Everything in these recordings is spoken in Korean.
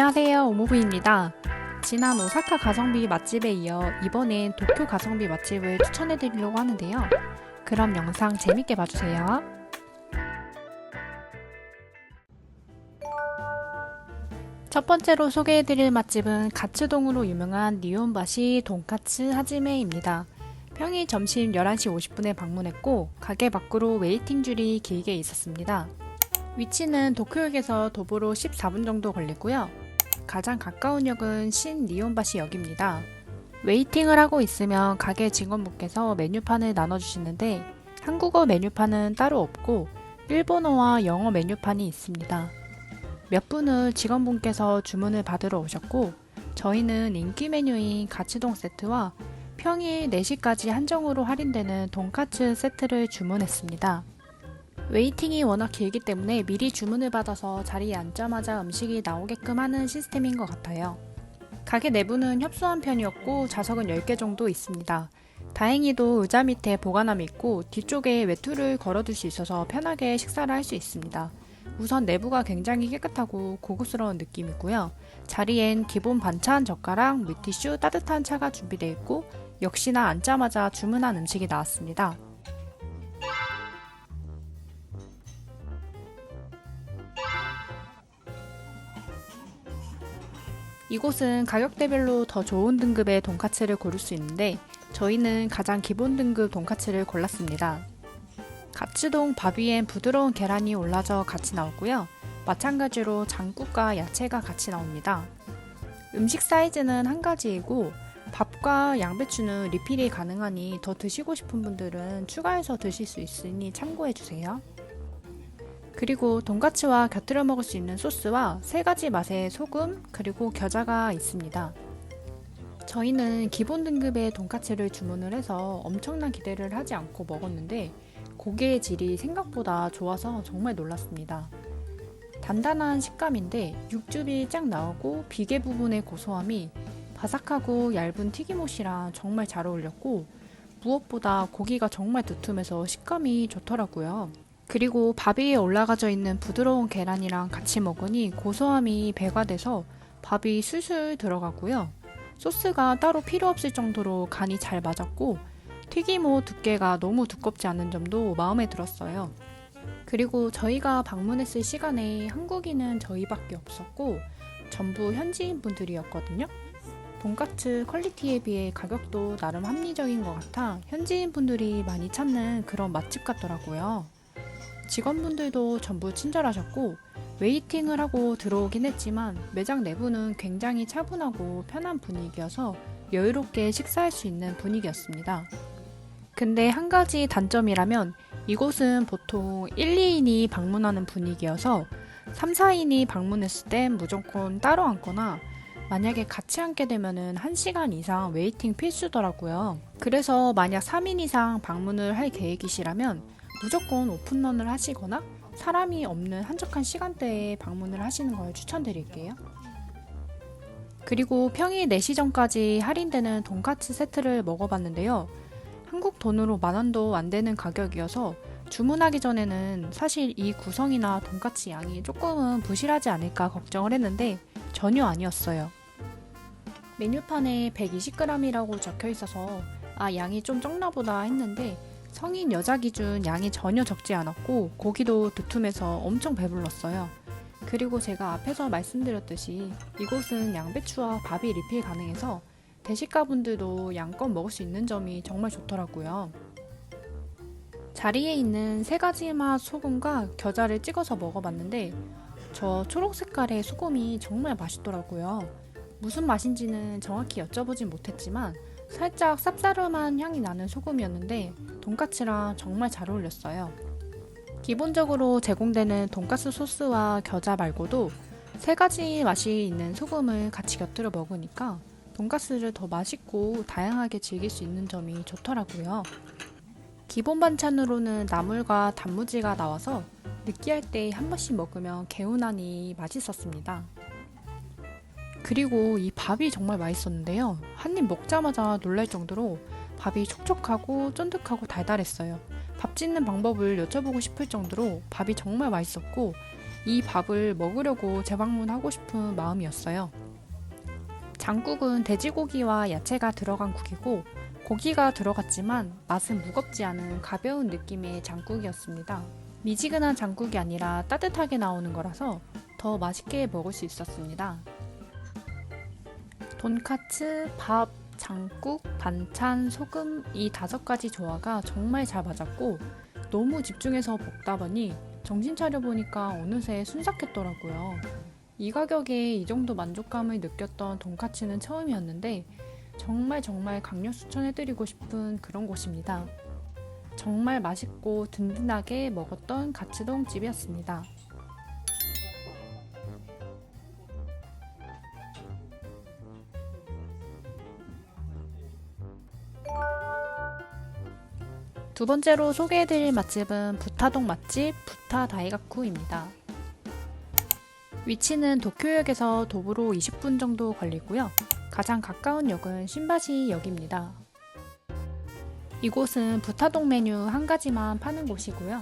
안녕하세요. 오모부입니다. 지난 오사카 가성비 맛집에 이어 이번엔 도쿄 가성비 맛집을 추천해 드리려고 하는데요. 그럼 영상 재밌게 봐주세요. 첫 번째로 소개해 드릴 맛집은 가츠동으로 유명한 니온바시 돈카츠 하지메입니다. 평일 점심 11시 50분에 방문했고 가게 밖으로 웨이팅 줄이 길게 있었습니다. 위치는 도쿄역에서 도보로 14분 정도 걸리고요. 가장 가까운 역은 신니온바시 역입니다. 웨이팅을 하고 있으면 가게 직원분께서 메뉴판을 나눠주시는데 한국어 메뉴판은 따로 없고 일본어와 영어 메뉴판이 있습니다. 몇 분을 직원분께서 주문을 받으러 오셨고 저희는 인기 메뉴인 가츠동 세트와 평일 4시까지 한정으로 할인되는 돈까츠 세트를 주문했습니다. 웨이팅이 워낙 길기 때문에 미리 주문을 받아서 자리에 앉자마자 음식이 나오게끔 하는 시스템인 것 같아요. 가게 내부는 협소한 편이었고 좌석은 10개 정도 있습니다. 다행히도 의자 밑에 보관함이 있고 뒤쪽에 외투를 걸어둘 수 있어서 편하게 식사를 할 수 있습니다. 우선 내부가 굉장히 깨끗하고 고급스러운 느낌이고요. 자리엔 기본 반찬 젓가락, 물티슈, 따뜻한 차가 준비되어 있고 역시나 앉자마자 주문한 음식이 나왔습니다. 이곳은 가격대별로 더 좋은 등급의 돈카츠를 고를 수 있는데 저희는 가장 기본 등급 돈카츠를 골랐습니다. 가츠동 밥 위엔 부드러운 계란이 올라져 같이 나오고요. 마찬가지로 장국과 야채가 같이 나옵니다. 음식 사이즈는 한 가지이고 밥과 양배추는 리필이 가능하니 더 드시고 싶은 분들은 추가해서 드실 수 있으니 참고해 주세요. 그리고 돈가츠와 곁들여 먹을 수 있는 소스와 세 가지 맛의 소금 그리고 겨자가 있습니다. 저희는 기본 등급의 돈가츠를 주문을 해서 엄청난 기대를 하지 않고 먹었는데 고기의 질이 생각보다 좋아서 정말 놀랐습니다. 단단한 식감인데 육즙이 쫙 나오고 비계 부분의 고소함이 바삭하고 얇은 튀김옷이랑 정말 잘 어울렸고 무엇보다 고기가 정말 두툼해서 식감이 좋더라고요. 그리고 밥 위에 올라가져 있는 부드러운 계란이랑 같이 먹으니 고소함이 배가 돼서 밥이 술술 들어가고요. 소스가 따로 필요 없을 정도로 간이 잘 맞았고 튀김옷 두께가 너무 두껍지 않은 점도 마음에 들었어요. 그리고 저희가 방문했을 시간에 한국인은 저희밖에 없었고 전부 현지인 분들이었거든요. 돈까스 퀄리티에 비해 가격도 나름 합리적인 것 같아 현지인 분들이 많이 찾는 그런 맛집 같더라고요. 직원분들도 전부 친절하셨고 웨이팅을 하고 들어오긴 했지만 매장 내부는 굉장히 차분하고 편한 분위기여서 여유롭게 식사할 수 있는 분위기였습니다. 근데 한 가지 단점이라면 이곳은 보통 1, 2인이 방문하는 분위기여서 3, 4인이 방문했을 땐 무조건 따로 앉거나 만약에 같이 앉게 되면은 1시간 이상 웨이팅 필수더라고요. 그래서 만약 3인 이상 방문을 할 계획이시라면 무조건 오픈런을 하시거나 사람이 없는 한적한 시간대에 방문을 하시는 걸 추천드릴게요. 그리고 평일 4시 전까지 할인되는 돈까츠 세트를 먹어봤는데요. 한국 돈으로 만 원도 안 되는 가격이어서 주문하기 전에는 사실 이 구성이나 돈까츠 양이 조금은 부실하지 않을까 걱정을 했는데 전혀 아니었어요. 메뉴판에 120g이라고 적혀 있어서 아 양이 좀 적나 보다 했는데 성인 여자 기준 양이 전혀 적지 않았고 고기도 두툼해서 엄청 배불렀어요. 그리고 제가 앞에서 말씀드렸듯이 이곳은 양배추와 밥이 리필 가능해서 대식가분들도 양껏 먹을 수 있는 점이 정말 좋더라고요. 자리에 있는 세 가지 맛 소금과 겨자를 찍어서 먹어봤는데 저 초록 색깔의 소금이 정말 맛있더라고요. 무슨 맛인지는 정확히 여쭤보진 못했지만 살짝 쌉싸름한 향이 나는 소금이었는데 돈까츠랑 정말 잘 어울렸어요. 기본적으로 제공되는 돈까스 소스와 겨자 말고도 세 가지 맛이 있는 소금을 같이 곁들여 먹으니까 돈까스를 더 맛있고 다양하게 즐길 수 있는 점이 좋더라고요. 기본 반찬으로는 나물과 단무지가 나와서 느끼할 때 한 번씩 먹으면 개운하니 맛있었습니다. 그리고 이 밥이 정말 맛있었는데요. 한 입 먹자마자 놀랄 정도로 밥이 촉촉하고 쫀득하고 달달했어요. 밥 짓는 방법을 여쭤보고 싶을 정도로 밥이 정말 맛있었고 이 밥을 먹으려고 재방문하고 싶은 마음이었어요. 장국은 돼지고기와 야채가 들어간 국이고 고기가 들어갔지만 맛은 무겁지 않은 가벼운 느낌의 장국이었습니다. 미지근한 장국이 아니라 따뜻하게 나오는 거라서 더 맛있게 먹을 수 있었습니다. 돈카츠, 밥, 장국, 반찬, 소금 이 다섯 가지 조화가 정말 잘 맞았고 너무 집중해서 먹다 보니 정신 차려 보니까 어느새 순삭했더라고요. 이 가격에 이 정도 만족감을 느꼈던 돈카츠는 처음이었는데 정말 정말 강력 추천해드리고 싶은 그런 곳입니다. 정말 맛있고 든든하게 먹었던 가츠동 집이었습니다. 두 번째로 소개해드릴 맛집은 부타동 맛집 부타 다이가쿠입니다. 위치는 도쿄역에서 도보로 20분 정도 걸리고요. 가장 가까운 역은 신바시 역입니다. 이곳은 부타동 메뉴 한 가지만 파는 곳이고요.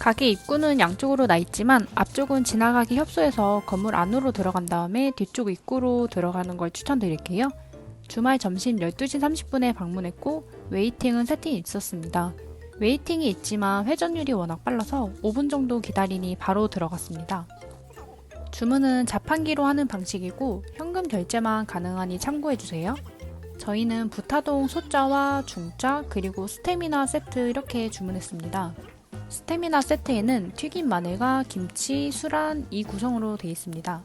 가게 입구는 양쪽으로 나 있지만 앞쪽은 지나가기 협소해서 건물 안으로 들어간 다음에 뒤쪽 입구로 들어가는 걸 추천드릴게요. 주말 점심 12시 30분에 방문했고 웨이팅은 세팅이 있었습니다. 웨이팅이 있지만 회전율이 워낙 빨라서 5분 정도 기다리니 바로 들어갔습니다. 주문은 자판기로 하는 방식이고 현금 결제만 가능하니 참고해주세요. 저희는 부타동 소자와 중자 그리고 스테미나 세트 이렇게 주문했습니다. 스테미나 세트에는 튀김 마늘과 김치, 수란 이 구성으로 되어 있습니다.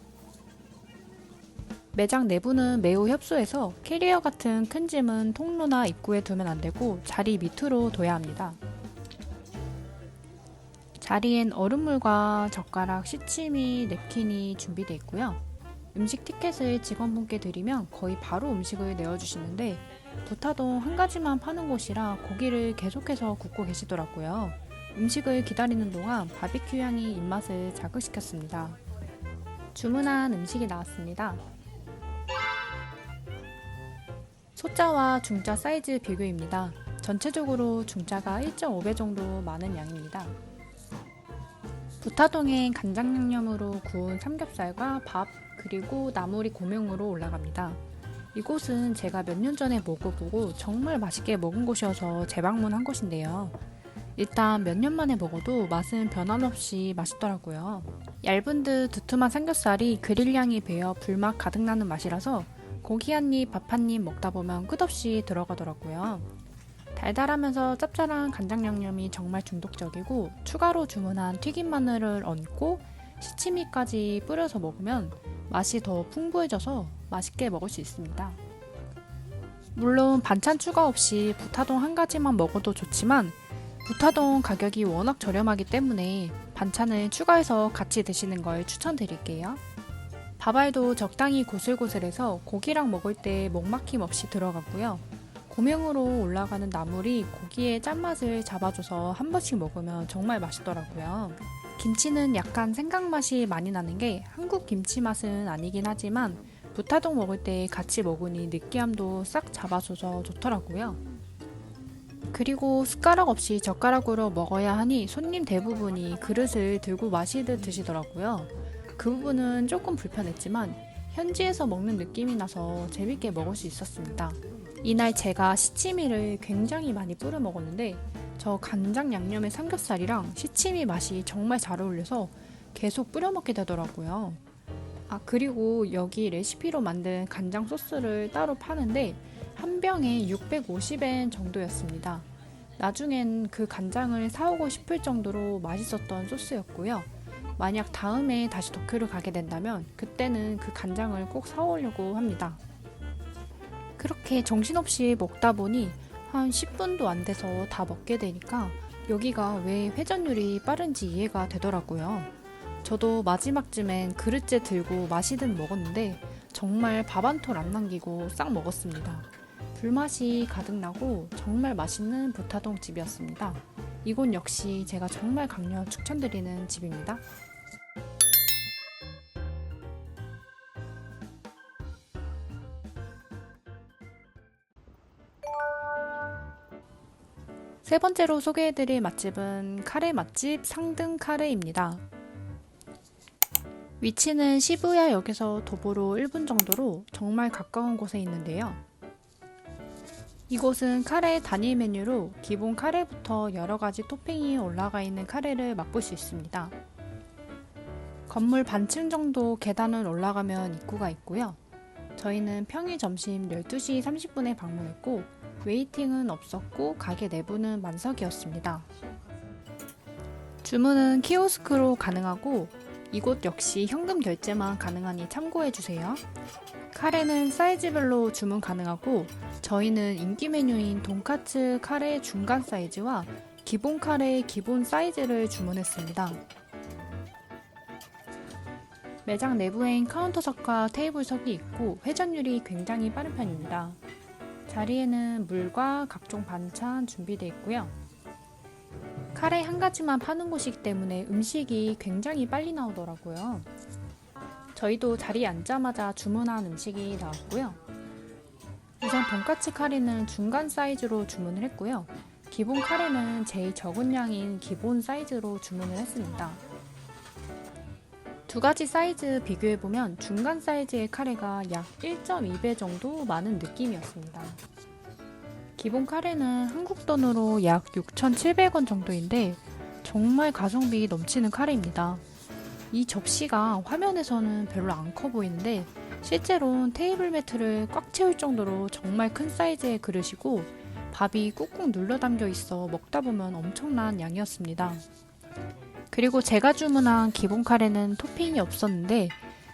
매장 내부는 매우 협소해서 캐리어 같은 큰 짐은 통로나 입구에 두면 안 되고 자리 밑으로 둬야 합니다. 자리엔 얼음물과 젓가락, 시치미, 냅킨이 준비되어 있고요. 음식 티켓을 직원분께 드리면 거의 바로 음식을 내어주시는데 부타동 한 가지만 파는 곳이라 고기를 계속해서 굽고 계시더라고요. 음식을 기다리는 동안 바비큐 향이 입맛을 자극시켰습니다. 주문한 음식이 나왔습니다. 소자와 중자 사이즈 비교입니다. 전체적으로 중자가 1.5배 정도 많은 양입니다. 부타동엔 간장 양념으로 구운 삼겹살과 밥 그리고 나물이 고명으로 올라갑니다. 이곳은 제가 몇 년 전에 먹어보고 정말 맛있게 먹은 곳이어서 재방문한 곳인데요. 일단 몇 년 만에 먹어도 맛은 변함없이 맛있더라고요. 얇은 듯 두툼한 삼겹살이 그릴향이 배어 불맛 가득 나는 맛이라서 고기 한 입, 밥 한 입 먹다 보면 끝없이 들어가더라고요. 달달하면서 짭짤한 간장 양념이 정말 중독적이고 추가로 주문한 튀김 마늘을 얹고 시치미까지 뿌려서 먹으면 맛이 더 풍부해져서 맛있게 먹을 수 있습니다. 물론 반찬 추가 없이 부타동 한 가지만 먹어도 좋지만 부타동 가격이 워낙 저렴하기 때문에 반찬을 추가해서 같이 드시는 걸 추천드릴게요. 밥알도 적당히 고슬고슬해서 고기랑 먹을 때 먹막힘 없이 들어가고요. 고명으로 올라가는 나물이 고기의 짠맛을 잡아줘서 한 번씩 먹으면 정말 맛있더라고요. 김치는 약간 생강 맛이 많이 나는 게 한국 김치 맛은 아니긴 하지만 부타동 먹을 때 같이 먹으니 느끼함도 싹 잡아줘서 좋더라고요. 그리고 숟가락 없이 젓가락으로 먹어야 하니 손님 대부분이 그릇을 들고 마시듯 드시더라고요. 그 부분은 조금 불편했지만 현지에서 먹는 느낌이 나서 재밌게 먹을 수 있었습니다. 이날 제가 시치미를 굉장히 많이 뿌려 먹었는데 저 간장 양념의 삼겹살이랑 시치미 맛이 정말 잘 어울려서 계속 뿌려 먹게 되더라고요. 아, 그리고 여기 레시피로 만든 간장 소스를 따로 파는데 한 병에 650엔 정도였습니다. 나중엔 그 간장을 사오고 싶을 정도로 맛있었던 소스였고요. 만약 다음에 다시 도쿄를 가게 된다면 그때는 그 간장을 꼭 사오려고 합니다. 그렇게 정신없이 먹다 보니 한 10분도 안 돼서 다 먹게 되니까 여기가 왜 회전율이 빠른지 이해가 되더라고요. 저도 마지막쯤엔 그릇째 들고 마시듯 먹었는데 정말 밥 한 톨 안 남기고 싹 먹었습니다. 불맛이 가득 나고 정말 맛있는 부타동 집이었습니다. 이곳 역시 제가 정말 강력 추천드리는 집입니다. 세 번째로 소개해드릴 맛집은 카레 맛집 상등 카레입니다. 위치는 시부야역에서 도보로 1분 정도로 정말 가까운 곳에 있는데요. 이곳은 카레 단일 메뉴로 기본 카레부터 여러 가지 토핑이 올라가 있는 카레를 맛볼 수 있습니다. 건물 반층 정도 계단을 올라가면 입구가 있고요. 저희는 평일 점심 12시 30분에 방문했고 웨이팅은 없었고 가게 내부는 만석이었습니다. 주문은 키오스크로 가능하고 이곳 역시 현금 결제만 가능하니 참고해 주세요. 카레는 사이즈별로 주문 가능하고 저희는 인기 메뉴인 돈까츠 카레 중간 사이즈와 기본 카레 기본 사이즈를 주문했습니다. 매장 내부엔 카운터석과 테이블석이 있고 회전율이 굉장히 빠른 편입니다. 자리에는 물과 각종 반찬 준비되어 있고요. 카레 한 가지만 파는 곳이기 때문에 음식이 굉장히 빨리 나오더라고요. 저희도 자리에 앉자마자 주문한 음식이 나왔고요. 우선 돈까츠 카레는 중간 사이즈로 주문을 했고요. 기본 카레는 제일 적은 양인 기본 사이즈로 주문을 했습니다. 두 가지 사이즈 비교해보면 중간 사이즈의 카레가 약 1.2배 정도 많은 느낌이었습니다. 기본 카레는 한국 돈으로 약 6,700원 정도인데 정말 가성비 넘치는 카레입니다. 이 접시가 화면에서는 별로 안 커 보이는데 실제로는 테이블 매트를 꽉 채울 정도로 정말 큰 사이즈의 그릇이고 밥이 꾹꾹 눌러 담겨 있어 먹다 보면 엄청난 양이었습니다. 그리고 제가 주문한 기본 카레는 토핑이 없었는데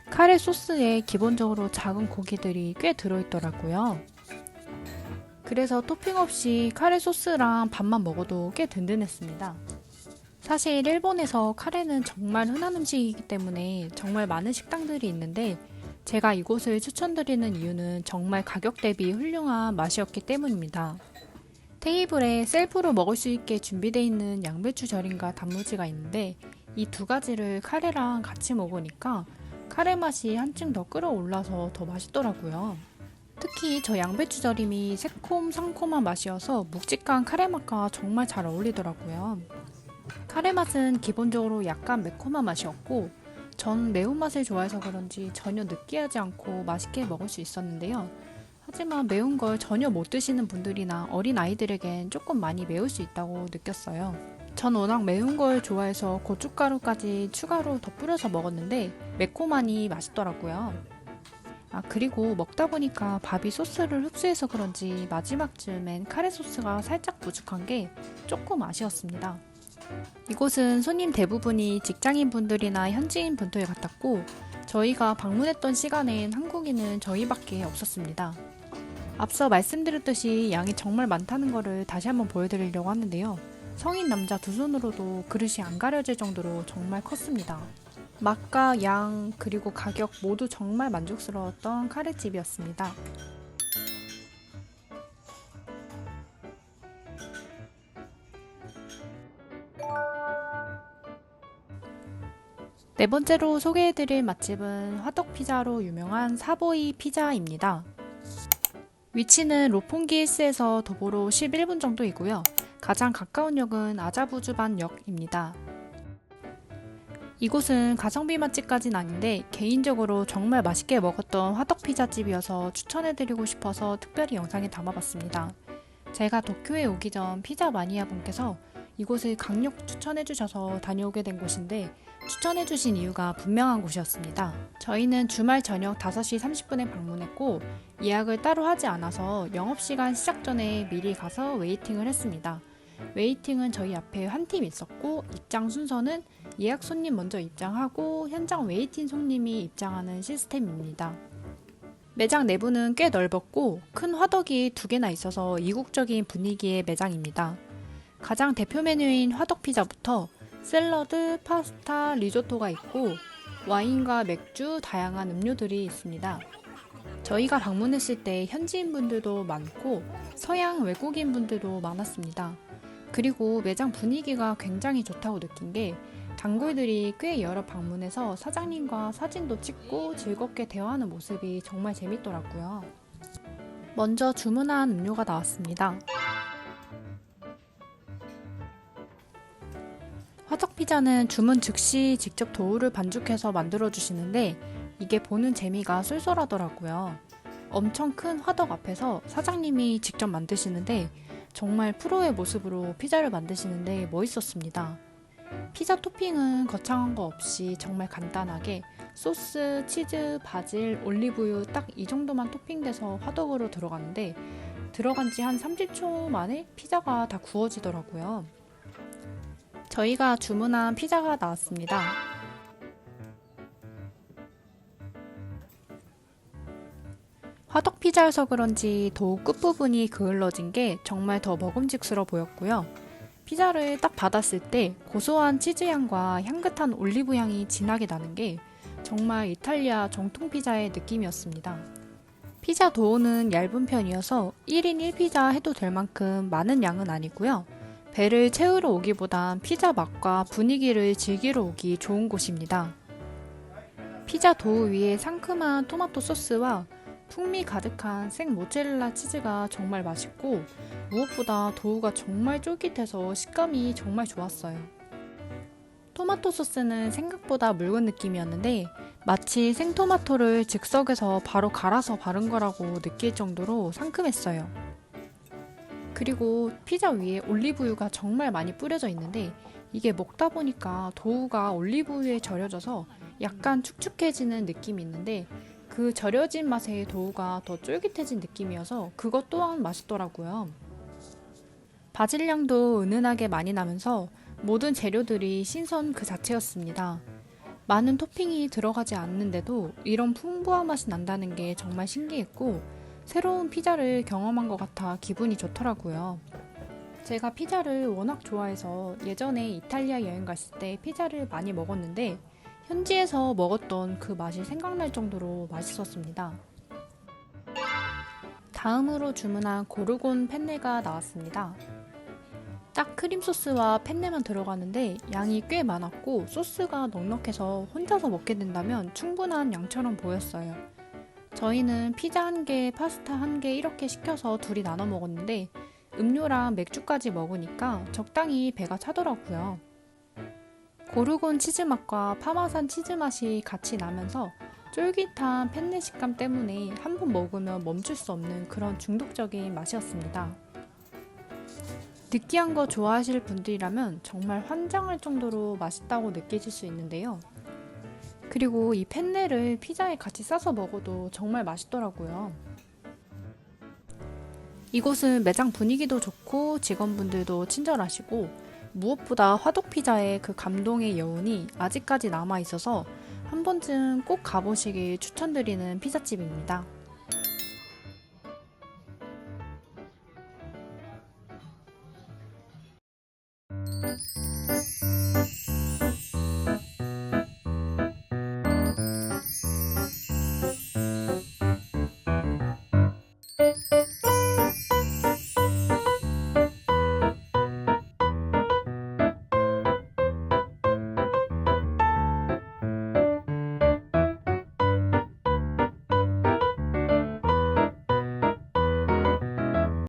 카레 소스에 기본적으로 작은 고기들이 꽤 들어있더라고요. 그래서 토핑 없이 카레 소스랑 밥만 먹어도 꽤 든든했습니다. 사실 일본에서 카레는 정말 흔한 음식이기 때문에 정말 많은 식당들이 있는데 제가 이곳을 추천드리는 이유는 정말 가격 대비 훌륭한 맛이었기 때문입니다. 테이블에 셀프로 먹을 수 있게 준비되어 있는 양배추 절임과 단무지가 있는데 이 두 가지를 카레랑 같이 먹으니까 카레 맛이 한층 더 끌어올라서 더 맛있더라고요. 특히 저 양배추 절임이 새콤 상콤한 맛이어서 묵직한 카레 맛과 정말 잘 어울리더라고요. 카레 맛은 기본적으로 약간 매콤한 맛이었고 전 매운맛을 좋아해서 그런지 전혀 느끼하지 않고 맛있게 먹을 수 있었는데요. 하지만 매운 걸 전혀 못 드시는 분들이나 어린 아이들에겐 조금 많이 매울 수 있다고 느꼈어요. 전 워낙 매운 걸 좋아해서 고춧가루까지 추가로 덧뿌려서 먹었는데 매콤하니 맛있더라고요. 아, 그리고 먹다 보니까 밥이 소스를 흡수해서 그런지 마지막쯤엔 카레 소스가 살짝 부족한 게 조금 아쉬웠습니다. 이곳은 손님 대부분이 직장인 분들이나 현지인 분들 같았고 저희가 방문했던 시간엔 한국인은 저희밖에 없었습니다. 앞서 말씀드렸듯이 양이 정말 많다는 것을 다시 한번 보여드리려고 하는데요. 성인 남자 두 손으로도 그릇이 안 가려질 정도로 정말 컸습니다. 맛과 양 그리고 가격 모두 정말 만족스러웠던 카레집이었습니다. 네 번째로 소개해드릴 맛집은 화덕피자로 유명한 사보이 피자입니다. 위치는 로폰기일스에서 도보로 11분 정도이고요. 가장 가까운 역은 아자부주반 역입니다. 이곳은 가성비 맛집까진 아닌데 개인적으로 정말 맛있게 먹었던 화덕피자집이어서 추천해드리고 싶어서 특별히 영상에 담아봤습니다. 제가 도쿄에 오기 전 피자 마니아 분께서 이곳을 강력 추천해 주셔서 다녀오게 된 곳인데 추천해 주신 이유가 분명한 곳이었습니다. 저희는 주말 저녁 5시 30분에 방문했고 예약을 따로 하지 않아서 영업시간 시작 전에 미리 가서 웨이팅을 했습니다. 웨이팅은 저희 앞에 한 팀 있었고 입장 순서는 예약 손님 먼저 입장하고 현장 웨이팅 손님이 입장하는 시스템입니다. 매장 내부는 꽤 넓었고 큰 화덕이 두 개나 있어서 이국적인 분위기의 매장입니다. 가장 대표 메뉴인 화덕 피자부터 샐러드, 파스타, 리조토가 있고 와인과 맥주, 다양한 음료들이 있습니다. 저희가 방문했을 때 현지인 분들도 많고 서양 외국인 분들도 많았습니다. 그리고 매장 분위기가 굉장히 좋다고 느낀 게 단골들이 꽤 여러 방문해서 사장님과 사진도 찍고 즐겁게 대화하는 모습이 정말 재밌더라고요. 먼저 주문한 음료가 나왔습니다. 피자는 주문 즉시 직접 도우를 반죽해서 만들어 주시는데 이게 보는 재미가 쏠쏠하더라고요. 엄청 큰 화덕 앞에서 사장님이 직접 만드시는데 정말 프로의 모습으로 피자를 만드시는데 멋있었습니다. 피자 토핑은 거창한 거 없이 정말 간단하게 소스, 치즈, 바질, 올리브유 딱 이 정도만 토핑돼서 화덕으로 들어갔는데 들어간 지 한 30초 만에 피자가 다 구워지더라고요. 저희가 주문한 피자가 나왔습니다. 화덕 피자여서 그런지 도우 끝부분이 그을러진 게 정말 더 먹음직스러워 보였고요. 피자를 딱 받았을 때 고소한 치즈향과 향긋한 올리브 향이 진하게 나는 게 정말 이탈리아 정통 피자의 느낌이었습니다. 피자 도우는 얇은 편이어서 1인 1피자 해도 될 만큼 많은 양은 아니고요. 배를 채우러 오기보단 피자 맛과 분위기를 즐기러 오기 좋은 곳입니다. 피자 도우 위에 상큼한 토마토 소스와 풍미 가득한 생 모짜렐라 치즈가 정말 맛있고 무엇보다 도우가 정말 쫄깃해서 식감이 정말 좋았어요. 토마토 소스는 생각보다 묽은 느낌이었는데 마치 생토마토를 즉석에서 바로 갈아서 바른 거라고 느낄 정도로 상큼했어요. 그리고 피자 위에 올리브유가 정말 많이 뿌려져 있는데 이게 먹다 보니까 도우가 올리브유에 절여져서 약간 축축해지는 느낌이 있는데 그 절여진 맛의 도우가 더 쫄깃해진 느낌이어서 그것 또한 맛있더라고요. 바질 향도 은은하게 많이 나면서 모든 재료들이 신선 그 자체였습니다. 많은 토핑이 들어가지 않는데도 이런 풍부한 맛이 난다는 게 정말 신기했고 새로운 피자를 경험한 것 같아 기분이 좋더라고요. 제가 피자를 워낙 좋아해서 예전에 이탈리아 여행 갔을 때 피자를 많이 먹었는데 현지에서 먹었던 그 맛이 생각날 정도로 맛있었습니다. 다음으로 주문한 고르곤 펜네가 나왔습니다. 딱 크림 소스와 펜네만 들어가는데 양이 꽤 많았고 소스가 넉넉해서 혼자서 먹게 된다면 충분한 양처럼 보였어요. 저희는 피자 한 개, 파스타 한 개 이렇게 시켜서 둘이 나눠 먹었는데 음료랑 맥주까지 먹으니까 적당히 배가 차더라고요. 고르곤 치즈 맛과 파마산 치즈 맛이 같이 나면서 쫄깃한 펜네 식감 때문에 한 번 먹으면 멈출 수 없는 그런 중독적인 맛이었습니다. 느끼한 거 좋아하실 분들이라면 정말 환장할 정도로 맛있다고 느껴질 수 있는데요. 그리고 이 펜네를 피자에 같이 싸서 먹어도 정말 맛있더라고요. 이곳은 매장 분위기도 좋고 직원분들도 친절하시고 무엇보다 화독 피자의 그 감동의 여운이 아직까지 남아 있어서 한 번쯤 꼭 가보시길 추천드리는 피자집입니다.